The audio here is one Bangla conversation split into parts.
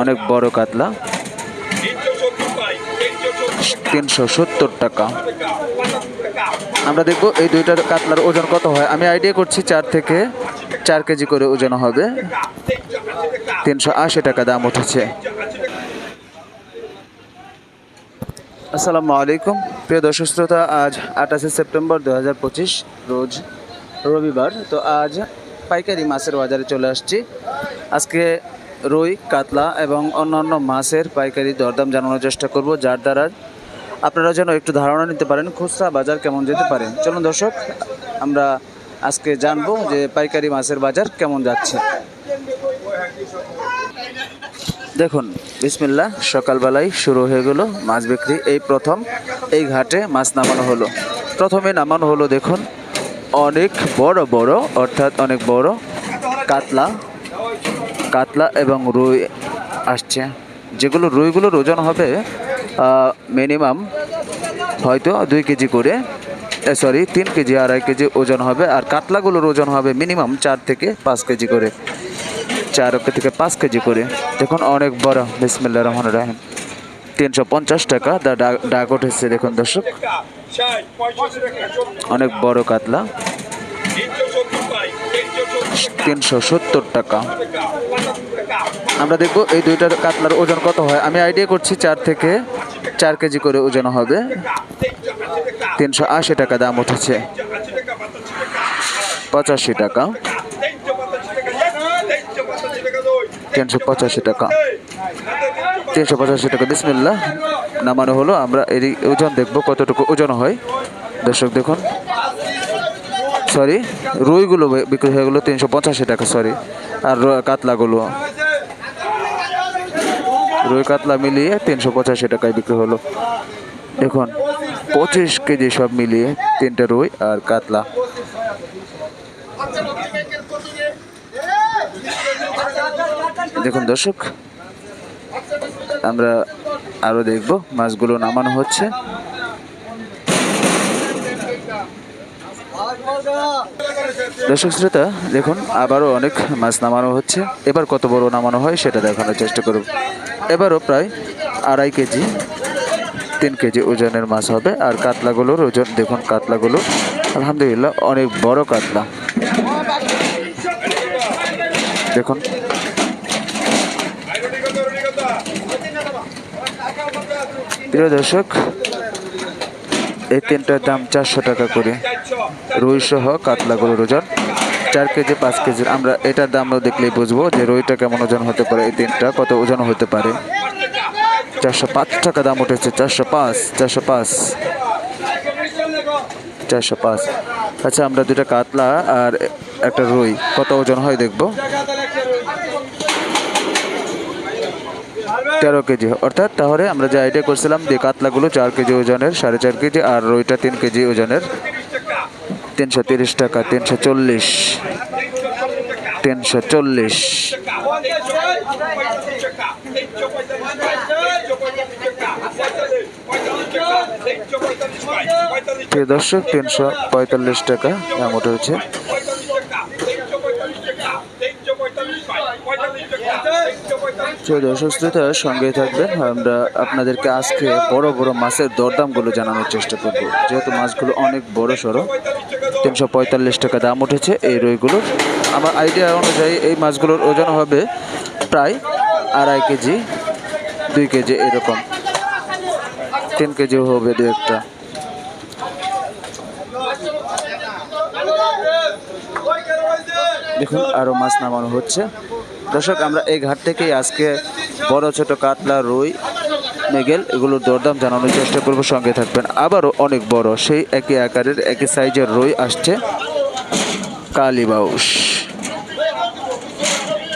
অনেক বড় কাতলা। তিনশো সত্তর টাকা। আমরা দেখব এই দুইটার কাতলার ওজন কত হয়। আমি আইডিয়া করছি চার থেকে চার কেজি করে ওজন হবে। তিনশো আশি টাকা দাম উঠেছে। আসসালামু আলাইকুম। প্রিয় দর্শক শ্রোতা, আজ আঠাশে সেপ্টেম্বর দু হাজার পঁচিশ, রোজ রবিবার। তো আজ পাইকারি মাছের বাজারে চলে আসছি। আজকে রুই, কাতলা এবং অন্যান্য মাছের পাইকারি দরদাম জানানোর চেষ্টা করব, যার দ্বারা আপনারা যেন একটু ধারণা নিতে পারেন, খুচরা বাজার কেমন যেতে পারে। চলুন দর্শক, আমরা আজকে জানব যে পাইকারি মাছের বাজার কেমন যাচ্ছে। দেখুন বিসমিল্লা সকালবেলায় শুরু হয়ে গেল মাছ বিক্রি। এই প্রথম, এই ঘাটে মাছ নামানো হলো। প্রথমে নামানো হলো, দেখুন, অনেক বড় বড়, অর্থাৎ অনেক বড় কাতলা কাতলা এবং রুই আসছে। যেগুলো রুইগুলোর ওজন হবে মিনিমাম হয়তো দুই কেজি করে সরি তিন কেজি, আড়াই কেজি ওজন হবে। আর কাতলাগুলোর ওজন হবে মিনিমাম চার থেকে পাঁচ কেজি করে। চার থেকে পাঁচ কেজি করে। দেখুন, অনেক বড়। বিসমিল্লা রহমান রাহিম। তিনশো পঞ্চাশ টাকা দা ডাক- উঠেছে, দেখুন দর্শক। অনেক বড় কাতলা। তিনশো সত্তর টাকা। আমরা দেখব এই দুইটার কাতলার ওজন কত হয়। আমি আইডিয়া করছি চার থেকে চার কেজি করে ওজন হবে। তিনশো আশি টাকা দাম উঠেছে। পঁচাশি টাকা। তিনশো পঁচাশি টাকা। তিনশো পঁচাশি টাকা। বিসমিল্লা নামানো হলো। আমরা এর ওজন দেখব কতটুকু ওজন হয়। দর্শক দেখুন। সরি, রুইগুলো বিক্রি হয়ে গেলো তিনশো পঁচাশি টাকা, সরি। আর কাতলাগুলো। রুই কাতলা মিলিয়ে তিনশো পঁচাশি টাকায় বিক্রি হলো। দেখুন, পঁচিশ কেজি সব মিলিয়ে তিনটা রুই আর কাতলা। দেখুন দর্শক, আমরা আরও দেখব, মাছগুলো নামানো হচ্ছে। দর্শক শ্রোতা, দেখুন, আবারও অনেক মাছ নামানো হচ্ছে। এবার কত বড় নামানো হয় সেটা দেখানোর চেষ্টা করব এবারও প্রায় আড়াই কেজি, তিন কেজি ওজনের মাছ হবে, আর কাতলাগুলোর ওজন, দেখুন, কাতলাগুলো, আলহামদুলিল্লাহ, অনেক বড় কাতলা। দেখুন। প্রিয় দর্শক, এই তিনটার দাম চারশো টাকা করে। রুই সহ কাতলাগুলোর ওজন। চার কেজি, পাঁচ কেজির। আমরা এটার দামও দেখলেই বুঝব যে রুইটা কেমন ওজন হতে পারে, এই তিনটা কত ওজন হতে পারে। চারশো পাঁচ টাকা দাম উঠেছে, চারশো পাঁচ চারশো পাঁচ। চারশো পাঁচ। আচ্ছা আমরা দুটা কাতলা আর একটা রুই, কত ওজন হয় দেখব? তেরো কেজি, অর্থাৎ তাহলে আমরা যে আইডিয়া করছিলাম যে কাতলাগুলো চার কেজি ওজনের, সাড়ে চার কেজি, আর রুইটা তিন কেজি ওজনের। তিনশো তিরিশ টাকা, তিনশো চল্লিশ। তিনশো চল্লিশ। প্রিয় দর্শক, তিনশো পঁয়তাল্লিশ টাকা দাম প্রিয় দর্শক, শ্রোতা, সঙ্গে থাকবেন। আমরা আপনাদেরকে আজকে বড় বড় মাছের দরদামগুলো জানানোর চেষ্টা করব। যেহেতু মাছগুলো অনেক বড় সড়ো তিনশো পঁয়তাল্লিশ টাকা দাম উঠেছে এই রুইগুলোর আমার আইডিয়া অনুযায়ী এই মাছগুলোর ওজন হবে প্রায় আড়াই কেজি, দুই কেজি এরকম। তিন কেজিও হবে দু একটা। দেখুন আরও মাছ নামানো হচ্ছে। দর্শক, আমরা এই ঘাট থেকেই আজকে বড় ছোট কাতলা রুই মেগেল এগুলোর দরদাম জানানোর চেষ্টা করব, সঙ্গে থাকবেন। আবারও অনেক বড়, সেই একই আকারের, একই সাইজের রুই আসছে কালীবাউস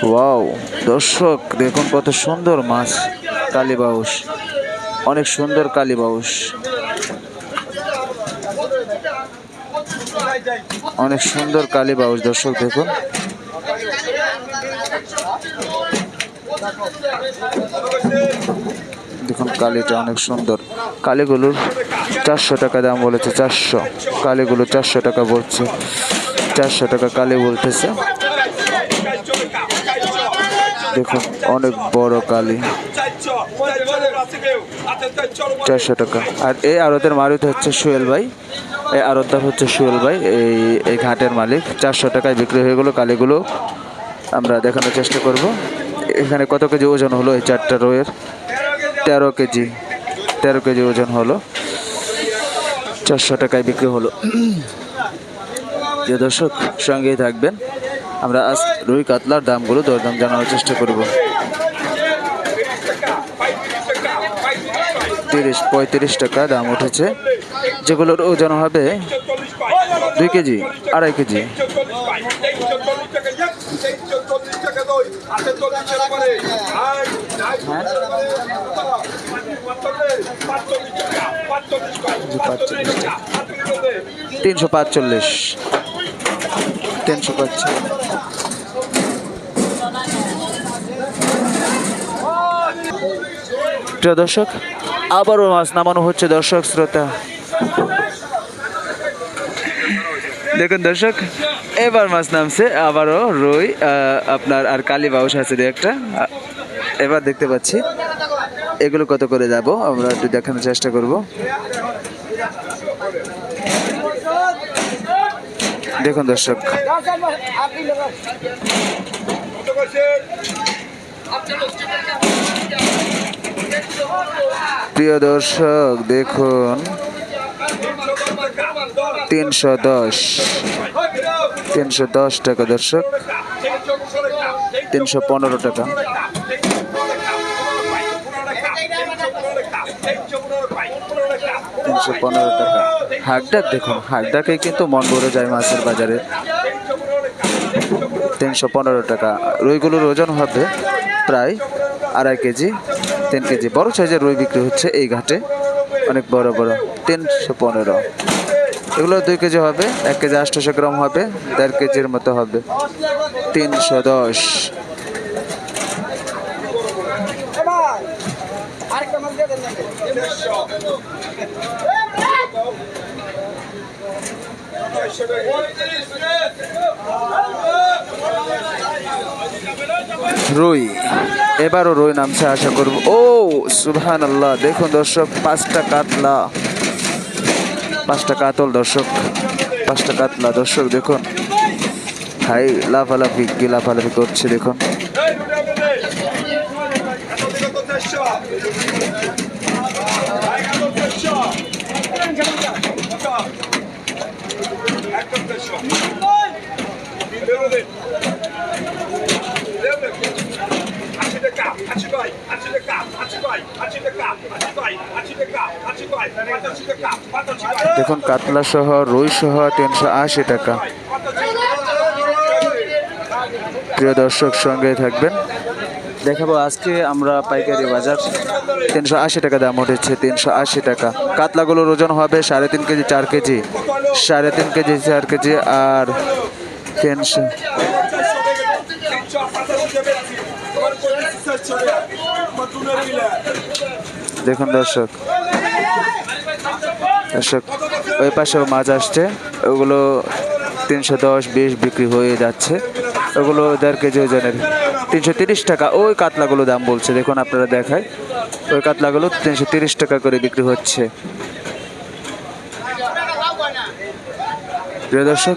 ওয়াও, দর্শক, দেখুন কত সুন্দর মাছ কালীবাউস অনেক সুন্দর কালীবাউস অনেক সুন্দর কালীবাউস দর্শক দেখুন দেখুন। কালিটা অনেক সুন্দর। কালিগুলোর চারশো টাকা দাম বলেছে, চারশো। কালিগুলো চারশো টাকা বলছে, চারশো টাকা কালি বলতেছে। দেখুন, অনেক বড় কালি। চারশো টাকা। আর এই আড়তের মালিক হচ্ছে সুয়েল ভাই। এই আড়তদার হচ্ছে সুয়েল ভাই। এই এই ঘাটের মালিক। চারশো টাকায় বিক্রি হয়ে গেলো কালিগুলো। আমরা দেখানোর চেষ্টা করব। এখানে কত কেজি ওজন হলো এই চারটা রোয়ের? তেরো কেজি তেরো কেজি ওজন হলো। চারশো টাকায় বিক্রি হলো। যে দর্শক, সঙ্গেই থাকবেন। আমরা আজ রুই কাতলার দামগুলো দরদাম জানানোর চেষ্টা করব। তিরিশ, পঁয়ত্রিশ টাকা দাম উঠেছে। যেগুলোর ওজন হবে দুই কেজি, আড়াই কেজি। তিনশো পাঁচচল্লিশ তিনশো পাঁচচল্লিশ প্রিয় দর্শক আবারও মাছ নামানো হচ্ছে দর্শক শ্রোতা দেখুন দর্শক এবার মাছ নামছে, আবারও রুই আপনার আর কালী বাউস আছে দু একটা। এবার দেখতে পাচ্ছি এগুলো কত করে যাব, আমরা একটু দেখানোর চেষ্টা করব। দেখুন দর্শক। প্রিয় দর্শক, দেখুন। তিনশো দশ। তিনশো দশ টাকা, দর্শক। তিনশো পনেরো টাকা। তিনশো পনেরো টাকা। হাকডাক দেখুন হাকডাকে কিন্তু মন ভরে যায় মাছের বাজারে। তিনশো পনেরো টাকা। রুইগুলোর ওজন হবে প্রায় আড়াই কেজি, তিন কেজি। বড় সাইজের রুই বিক্রি হচ্ছে এই ঘাটে। অনেক বড় বড়। তিনশো পনেরো। এগুলো দুই কেজি হবে, এক কেজি আটশোশো গ্রাম হবে, দেড় কেজির মতো হবে। তিনশো দশ। রুই, এবারও রুই নামছে, আশা করব। ও সুবহান আল্লাহ দেখুন দর্শক, পাঁচটা কাতলা। পাঁচটা কাতল দর্শক পাঁচটা কাতলা দর্শক দেখুন। হাই লাফালাফি কি লাফালাফি করছে দেখুন। দেখুন, কাতলা সহ, রুই সহ তিনশো আশি টাকা। প্রিয় দর্শক সঙ্গে থাকবেন। দেখাবো আজকে আমরা পাইকারি বাজার। তিনশো আশি টাকা দাম উঠেছে, তিনশো আশি টাকা। কাতলাগুলোর ওজন হবে সাড়ে তিন কেজি, চার কেজি। সাড়ে তিন কেজি, চার কেজি, আর তিনশো দেখুন দর্শক। দর্শক, ওই পাশেও মাছ আসছে। ওগুলো তিনশো দশ, বিশ বিক্রি হয়ে যাচ্ছে। ওগুলো দেড় কেজি ওজনের। তিনশো তিরিশ টাকা। ওই কাতলাগুলো দাম বলছে। দেখুন আপনারা দেখায়। ওই কাতলাগুলো তিনশো তিরিশ টাকা করে বিক্রি হচ্ছে। প্রিয় দর্শক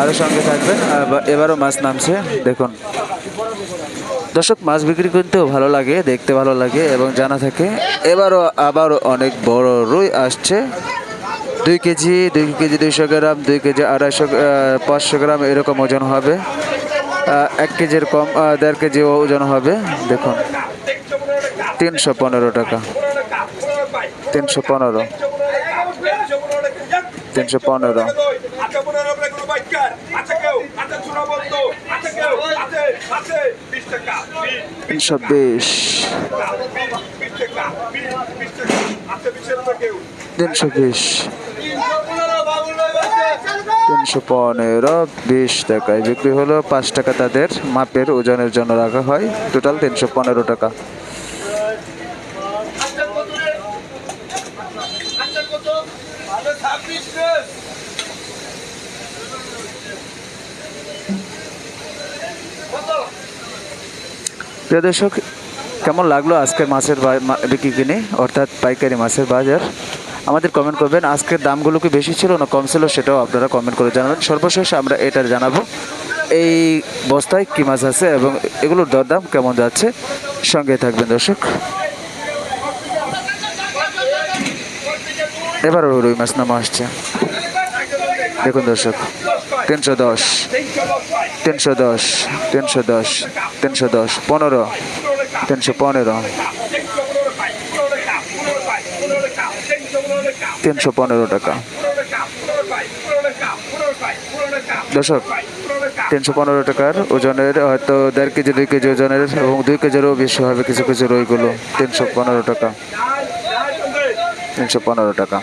আরও সঙ্গে থাকবেন। এবারও মাছ নামছে। দেখুন। দর্শক, মাছ বিক্রি করতেও ভালো লাগে, দেখতে ভালো লাগে এবং জানা থাকে, এবারও আবারও অনেক বড় রুই আসছে। দুই কেজি দুই কেজি দুইশো গ্রাম, দুই কেজি আড়াইশো পাঁচশো গ্রাম এরকম ওজন হবে। এক কেজির কম দেড় কেজি ওজন হবে, দেখুন। তিনশো পনেরো টাকা। তিনশো পনেরো। তিনশো পনেরো। তিনশো বিশ। তিনশো বিশ। তিনশো পনেরো। বিশ টাকায় বিক্রি হলো পাঁচ টাকা তাদের। মাপের ওজনের জন্য রাখা হয়। টোটাল তিনশো পনেরো টাকা। প্রিয় দর্শক, কেমন লাগল আজকের মাছের বিক্রি কিনে, অর্থাৎ পাইকারি মাছের বাজার? আমাদের কমেন্ট করবেন, আজকের দামগুলো কি বেশি ছিল না কম ছিল সেটাও আপনারা কমেন্ট করে জানাবেন। সর্বশেষ আমরা এটা জানাব, এই বস্তায় কী মাছ আছে এবং এগুলোর দরদাম কেমন যাচ্ছে? সঙ্গে থাকবেন দর্শক। এবারও রুই মাছ নামা আসছে। দেখুন দর্শক। তিনশো দশ তিনশো দশ তিনশো দশ তিনশো দশ, পনেরো, তিনশো পনেরো তিনশো পনেরো টাকা। দর্শক, তিনশো পনেরো টাকার ওজনের হয়তো দেড় কেজি, দুই কেজি ওজনের এবং দুই কেজিরও বেশি হবে কিছু কিছু রইগুলো। তিনশো পনেরো টাকা, তিনশো পনেরো টাকা।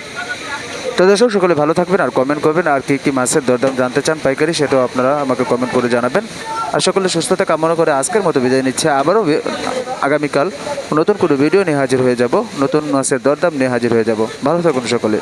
তো দর্শক, সকলে ভালো থাকবেন আর কমেন্ট করবেন। আর কী কী মাছের দরদাম জানতে চান পাইকারি, সেটাও আপনারা আমাকে কমেন্ট করে জানাবেন। আর সকলে সুস্থতা কামনা করে আজকের মতো বিদায় নিচ্ছে। আবারও আগামীকাল নতুন কোনো ভিডিও নিয়ে হাজির হয়ে যাব। নতুন মাছের দরদাম নিয়ে হাজির হয়ে যাব। ভালো থাকুন সকলে।